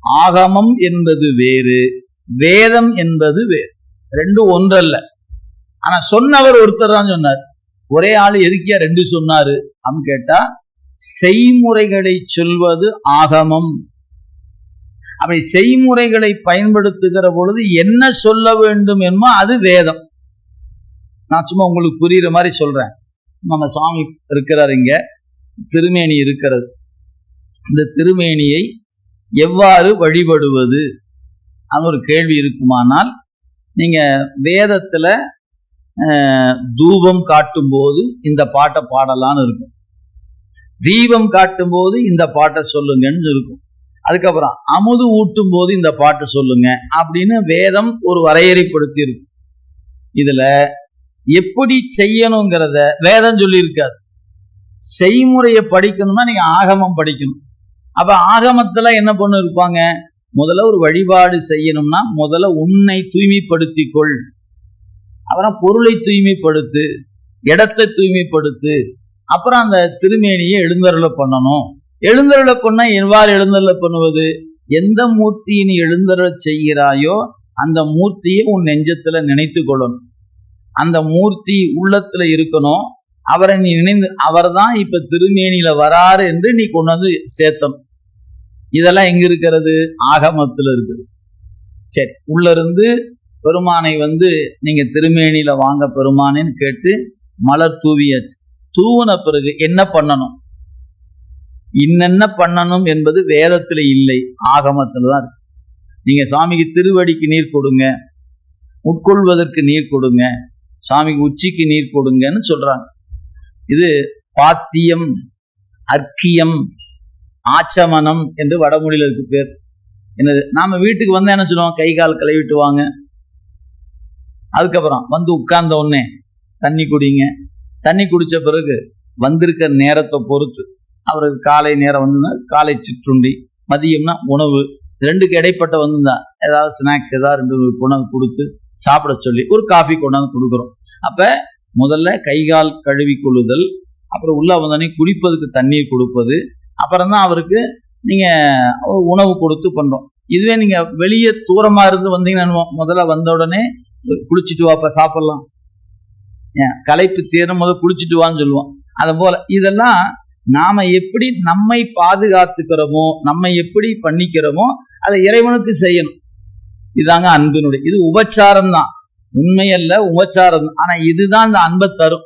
ஆகமம் என்பது வேறு வேதம் என்பது வேறு. ரெண்டும் ஒன்றல்ல. ஆனா சொன்னவர் ஒருத்தர் தான் சொன்னார். ஒரே ஆள் எதுக்கியா ரெண்டு சொன்னாரு? அப்படின்னு கேட்டா செய்முறைகளை சொல்வது ஆகமம். அப்படி செய்முறைகளை பயன்படுத்துகிற பொழுது என்ன சொல்ல வேண்டும் என்போ அது வேதம். நான் சும்மா உங்களுக்கு புரியுற மாதிரி சொல்றேன். நம்ம சுவாமி இருக்கிறார் இங்க. திருமேனி இருக்கிறது. இந்த திருமேனியை எவ்வாறு வழிபடுவது? அது ஒரு கேள்வி இருக்குமானால் நீங்கள் வேதத்தில் தூபம் காட்டும்போது இந்த பாட்டை பாடலான்னு இருக்கும். தீபம் காட்டும்போது இந்த பாட்டை சொல்லுங்கன்னு இருக்கும். அதுக்கப்புறம் அமுது ஊட்டும் போது இந்த பாட்டை சொல்லுங்க அப்படின்னு வேதம் ஒரு வரையறைப்படுத்தி இருக்கும். இதுல எப்படி செய்யணுங்கிறத வேதம் சொல்லியிருக்காது செய்முறையை படிக்கணும்னா நீங்க ஆகமம் படிக்கணும். அப்ப ஆகமத்துல என்ன பண்ணு இருப்பாங்க முதல்ல ஒரு வழிபாடு செய்யணும்னா முதல்ல உன்னை தூய்மைப்படுத்திக்கொள். அப்புறம் பொருளை தூய்மைப்படுத்து இடத்தை தூய்மைப்படுத்து அப்புறம் அந்த திருமேனியை எழுந்தருளை பண்ணணும். எழுந்தருளை பண்ண எவ்வாறு எழுந்தருளை பண்ணுவது? எந்த மூர்த்தியை நீ எழுந்தருளை செய்கிறாயோ அந்த மூர்த்தியை உன் நெஞ்சத்துல நினைத்து கொள்ளணும். அந்த மூர்த்தி உள்ளத்துல இருக்கணும். அவரை நீ நினைந்து அவர் தான் இப்ப திருமேனியில வராரு என்று நீ கொண்டு வந்து சேர்த்தணும். இதெல்லாம் எங்க இருக்கிறது? ஆகமத்துல இருக்குது. சரி உள்ள இருந்து பெருமானை வந்து நீங்க திருமேனியில வாங்க பெருமானேன்னு கேட்டு மலர் தூவியாச்சு. தூவின பிறகு என்ன பண்ணணும்? இன்னென்ன பண்ணணும் என்பது வேதத்துல இல்லை. ஆகமத்துல தான் இருக்கு. நீங்க சாமிக்கு திருவடிக்கு நீர் கொடுங்க. உட்கொள்வதற்கு நீர் கொடுங்க. சாமிக்கு உச்சிக்கு நீர் கொடுங்கன்னு சொல்றாங்க. இது பாத்தியம் அர்க்கியம் ஆச்சமனம் என்று வடமொழியில் இருக்கு பேர். என்னது? நாம வீட்டுக்கு வந்தா என்ன சொல்லுவோம்? கை கால் கழுவிட்டு வாங்க அதுக்கப்புறம் வந்து உட்கார்ந்த உடனே தண்ணி குடிங்க. தண்ணி குடிச்ச பிறகு வந்திருக்கிற நேரத்தை பொறுத்து அவருக்கு காலை நேரம் வந்துன்னா காலை சிற்றுண்டி மதியம்னா உணவு. ரெண்டுக்கு இடைப்பட்ட வந்துருந்தா ஏதாவது ஸ்நாக்ஸ் ஏதாவது ரெண்டு உணவு கொடுத்து சாப்பிட சொல்லி ஒரு காஃபி கொண்டாந்து கொடுக்குறோம். அப்போ முதல்ல கை கால் கழுவி கொள்ளுதல் அப்புறம் உள்ள வந்தோடனே குடிப்பதுக்கு தண்ணீர் கொடுப்பது அப்புறம் தான் அவருக்கு நீங்கள் உணவு கொடுத்து பண்ணுறோம் இதுவே நீங்கள் வெளியே தூரமாக இருந்து வந்தீங்கன்னா முதல்ல வந்த உடனே குளிச்சுட்டு வாப்ப சாப்பிட்லாம். ஏன்? களைப்பு தீரும் முதல் குளிச்சுட்டு வான்னு சொல்லுவோம். அதை போல் இதெல்லாம் நாம எப்படி நம்மை பாதுகாத்துக்கிறோமோ நம்ம எப்படி பண்ணிக்கிறோமோ அதை இறைவனுக்கு செய்யணும். இதாங்க அன்பினுடைய இது உபச்சாரம் தான் உண்மையல்ல உபச்சாரம். தான். ஆனால் இதுதான் இந்த அன்பை தரும்.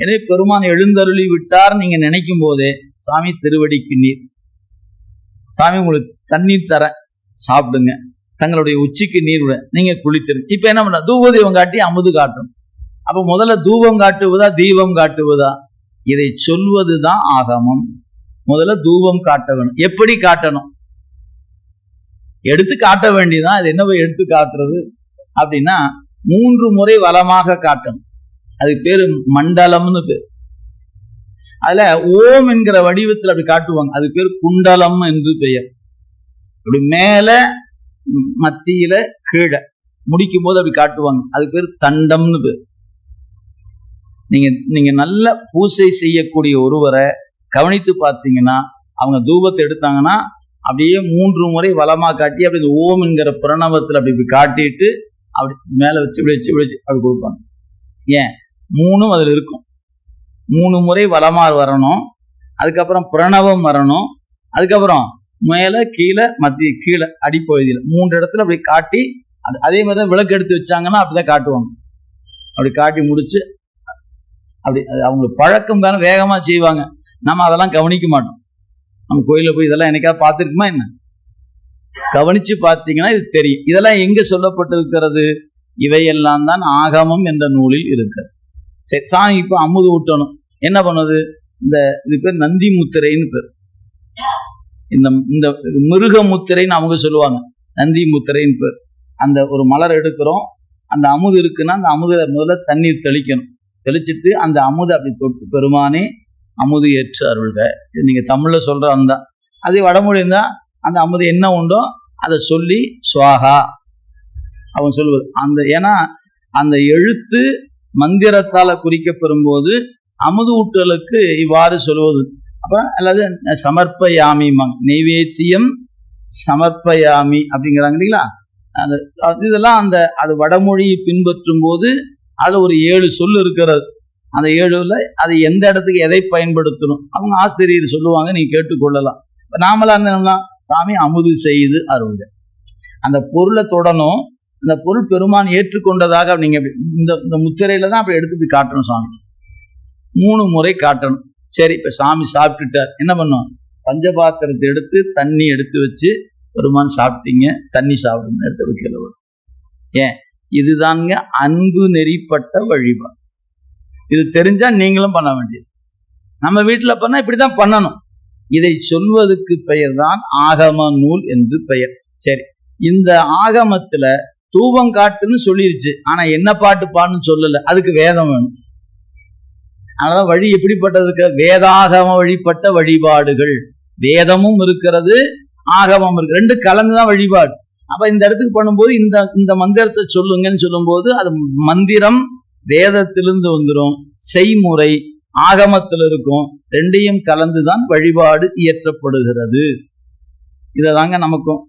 எனவே பெருமான் எழுந்தருளி விட்டார் நீங்கள் நினைக்கும் போதே சாமி திருவடிக்கு நீர். சாமி உங்களுக்கு தண்ணீர் தர சாப்பிடுங்க. தங்களுடைய உச்சிக்கு நீர் விட நீங்க குளித்திரு. இப்ப என்ன பண்ண தூப தீபம் காட்டி அமுது காட்டும். அப்ப முதல்ல தூபம் காட்டுவதா தீபம் காட்டுவதா? இதை சொல்வதுதான் ஆகமம். முதல்ல தூபம் காட்ட வேணும். எப்படி காட்டணும்? எடுத்து காட்ட வேண்டியதான் அது என்ன எடுத்து காட்டுறது? அப்படின்னா மூன்று முறை வளமாக காட்டணும். அதுக்கு பேரு மண்டலம்னு பேர். அதுல ஓம் என்கிற வடிவத்தில் அப்படி காட்டுவாங்க. அது பேர் குண்டலம் என்று பெயர். அப்படி மேல மத்தியில கீழே முடிக்கும் போது அப்படி காட்டுவாங்க. அது பேர் தண்டம்னு பேர். நீங்க நீங்க நல்ல பூசை செய்யக்கூடிய ஒருவரை கவனித்து பார்த்தீங்கன்னா அவங்க தூபத்தை எடுத்தாங்கன்னா அப்படியே மூன்று முறை வளமா காட்டி அப்படி இந்த ஓம் என்கிற பிரணவத்தில் அப்படி இப்படி காட்டிட்டு அப்படி மேல வச்சு இப்படி வச்சு இப்படி வச்சு அப்படி கொடுப்பாங்க. ஏன்? மூணும் அதுல இருக்கும். மூணு முறை வளமார் வரணும். அதுக்கப்புறம் பிரணவம் வரணும். அதுக்கப்புறம் மேல கீழே மத்திய கீழே அடிப்பகுதியில் மூன்று இடத்துல அப்படி காட்டி அது அதே மாதிரி தான் விளக்கு எடுத்து வச்சாங்கன்னா அப்படிதான் காட்டுவாங்க. அப்படி காட்டி முடிச்சு அப்படி அது அவங்களுக்கு பழக்கம் தானே வேகமா செய்வாங்க. நம்ம அதெல்லாம் கவனிக்க மாட்டோம். நம்ம கோயிலில் போய் இதெல்லாம் என்னைக்காவது பார்த்துருக்குமா என்ன? கவனிச்சு பார்த்தீங்கன்னா இது தெரியும். இதெல்லாம் எங்க சொல்லப்பட்டிருக்கிறது? இவையெல்லாம் தான் ஆகமம் என்ற நூலில் இருக்கிறது. சரி சாமி இப்போ அமுது ஊட்டணும். என்ன பண்ணுது? இந்த இது பேர் நந்தி முத்திரைன்னு பேர். இந்த இந்த மிருக முத்திரைன்னு அவங்க சொல்லுவாங்க. நந்தி முத்திரைன்னு பேர். அந்த ஒரு மலர் எடுக்கிறோம். அந்த அமுது இருக்குன்னா அந்த அமுத முதல்ல தண்ணீர் தெளிக்கணும். தெளிச்சிட்டு அந்த அமுது அப்படி தொட்டு பெருமானே அமுது ஏற்று அருள்க. இது நீங்க தமிழ்ல சொல்ற அந்த அதே வடமொழி அந்த அமுது என்ன உண்டோ அதை சொல்லி சுவாகா. அவன் சொல்லுவது அந்த ஏன்னா அந்த எழுத்து மந்திரத்தால குறிக்கப்பெறும் போது அமுது ஊட்டலுக்கு இவ்வாறு சொல்வது அப்போ அல்லது சமர்ப்பயாமி மங் நைவேத்தியம் சமர்ப்பயாமி அப்படிங்கிறாங்க இல்லைங்களா? அந்த அது இதெல்லாம் அந்த அது வடமொழியை பின்பற்றும் போது அதில் ஒரு ஏழு சொல் இருக்கிறது. அந்த ஏழுல அது எந்த இடத்துக்கு எதை பயன்படுத்தணும்? அவங்க ஆசிரியர் சொல்லுவாங்க நீ கேட்டுக்கொள்ளலாம். இப்போ நாமெல்லாம் என்ன சாமி அமுது செய்து அருங்க அந்த பொருளை தொடணும். அந்த பொருள் பெருமான் ஏற்றுக்கொண்டதாக நீங்க இந்த இந்த முத்திரையில தான் அப்படி எடுத்து காட்டணும் சாமி. மூணு முறை காட்டணும். சரி இப்ப சாமி சாப்பிட்டுட்டார். என்ன பண்ணும்? பஞ்சபாத்திரத்தை எடுத்து தண்ணி எடுத்து வச்சு பெருமான் சாப்பிட்டீங்க தண்ணி சாப்பிடுங்க எடுத்து வைக்கிறவர் ஏன்? இதுதாங்க அன்பு நெறிப்பட்ட வழிபாடு. இது தெரிஞ்சா நீங்களும் பண்ண வேண்டியது. நம்ம வீட்டுல பண்ணா இப்படிதான் பண்ணணும். இதை சொல்வதற்கு பெயர் தான் ஆகம நூல் என்று பெயர். சரி இந்த ஆகமத்துல தூபம் காட்டுன்னு சொல்லிருச்சு. ஆனா என்ன பாட்டு பாடுன்னு சொல்லல. அதுக்கு வேதம் வேணும். அதனால வழி எப்படிப்பட்டதுக்கு வேதாகம வழிபட்ட வழிபாடுகள். வேதமும் இருக்கிறது ஆகமம் இருக்கு. ரெண்டு கலந்துதான் வழிபாடு. அப்ப இந்த இடத்துக்கு பண்ணும்போது இந்த இந்த மந்திரத்தை சொல்லுங்கன்னு சொல்லும்போது அது மந்திரம் வேதத்திலிருந்து வந்துடும் செய்முறை ஆகமத்தில் இருக்கும். ரெண்டையும் கலந்துதான் வழிபாடு இயற்றப்படுகிறது. இதுதாங்க நமக்கும்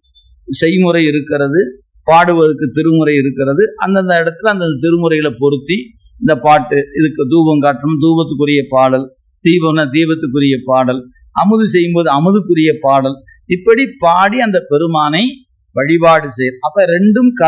செய்முறை இருக்கிறது பாடுவதற்கு திருமுறை இருக்கிறது. அந்தந்த இடத்துல அந்தந்த திருமுறைகளை பொருத்தி இந்த பாட்டு இதுக்கு தூபம் காட்டணும் தூபத்துக்குரிய பாடல் தீபம்னா தீபத்துக்குரிய பாடல் அமுது செய்யும்போது அமுதுக்குரிய பாடல். இப்படி பாடி அந்த பெருமானை வழிபாடு செய்யும் அப்ப ரெண்டும் க-